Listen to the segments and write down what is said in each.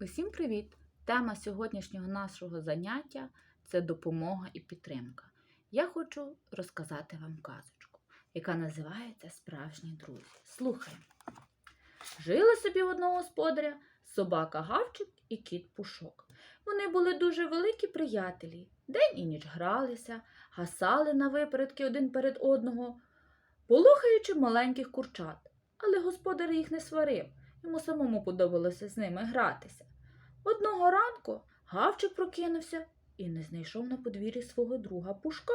Усім привіт! Тема сьогоднішнього нашого заняття це допомога і підтримка. Я хочу розказати вам казочку, яка називається Справжні друзі. Слухай. Жили собі в одного господаря собака Гавчик і кіт Пушок. Вони були дуже великі приятелі. День і ніч гралися, гасали на випередки один перед одного, полохаючи маленьких курчат. Але господар їх не сварив. Йому самому подобалося з ними гратися. Одного ранку Гавчик прокинувся і не знайшов на подвір'ї свого друга Пушка.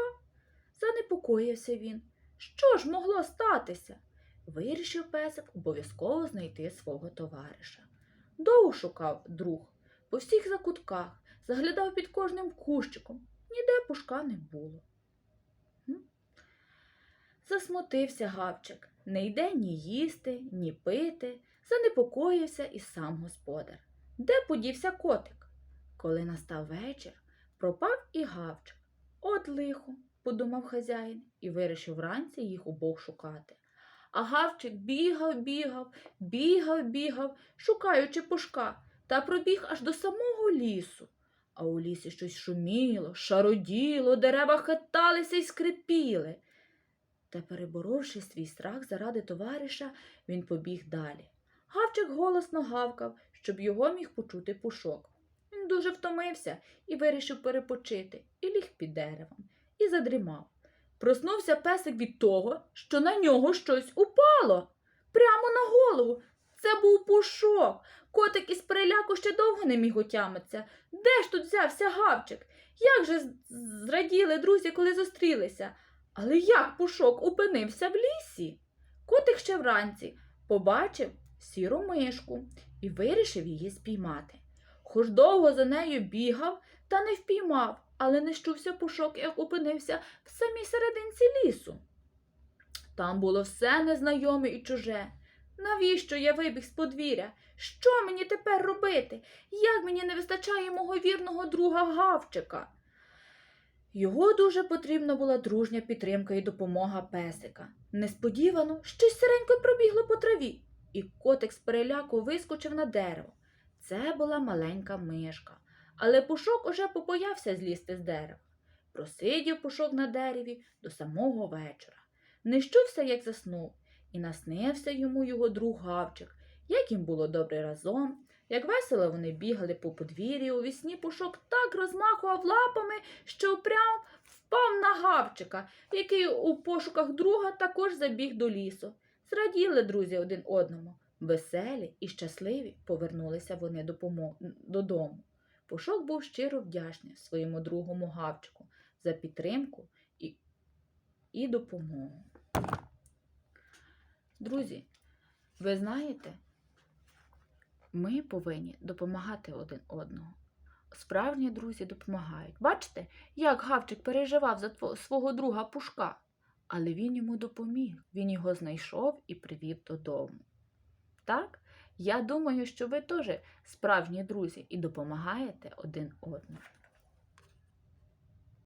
Занепокоївся він. Що ж могло статися? Вирішив песик обов'язково знайти свого товариша. Довго шукав друг по всіх закутках, заглядав під кожним кущиком, ніде пушка не було. Засмутився гавчик, не йде ні їсти, ні пити, занепокоївся і сам господар. Де подівся котик? Коли настав вечір, пропав і гавчик. От лихо, подумав хазяїн і вирішив вранці їх обох шукати. А гавчик бігав, бігав, бігав, бігав, шукаючи пушка, та пробіг аж до самого лісу. А у лісі щось шуміло, шароділо, дерева хиталися й скрипіли. Та, переборовши свій страх заради товариша, він побіг далі. Гавчик голосно гавкав, щоб його міг почути пушок. Він дуже втомився і вирішив перепочити, і ліг під деревом, і задрімав. Проснувся песик від того, що на нього щось упало. Прямо на голову. Це був пушок. Котик із переляку ще довго не міг отямитися. Де ж тут взявся гавчик? Як же зраділи друзі, коли зустрілися? Але як пушок опинився в лісі? Котик ще вранці побачив сіру мишку і вирішив її спіймати. Хоч довго за нею бігав, та не впіймав, але не щувся пушок, як опинився в самій серединці лісу. Там було все незнайоме і чуже. Навіщо я вибіг з подвір'я? Що мені тепер робити? Як мені не вистачає мого вірного друга Гавчика? Його дуже потрібна була дружня підтримка і допомога песика. Несподівано щось сиренько пробігло по траві, і котик з переляку вискочив на дерево. Це була маленька мишка, але пушок уже побоявся злізти з дерева. Просидів пушок на дереві до самого вечора. Не як заснув, і наснився йому його друг Гавчик, як їм було добре разом, як весело вони бігали по подвір'ю, вісні пушок так розмахував лапами, що прям впав на Гавчика, який у пошуках друга також забіг до лісу. Зраділи друзі один одному. Веселі і щасливі повернулися вони додому. Пушок був щиро вдячний своєму другому Гавчику за підтримку і, і допомогу. Друзі, ви знаєте, ми повинні допомагати один одному. Справжні друзі допомагають. Бачите, як Гавчик переживав за свого друга Пушка, але він йому допоміг, він його знайшов і привів додому. Так, я думаю, що ви теж справжні друзі і допомагаєте один одному.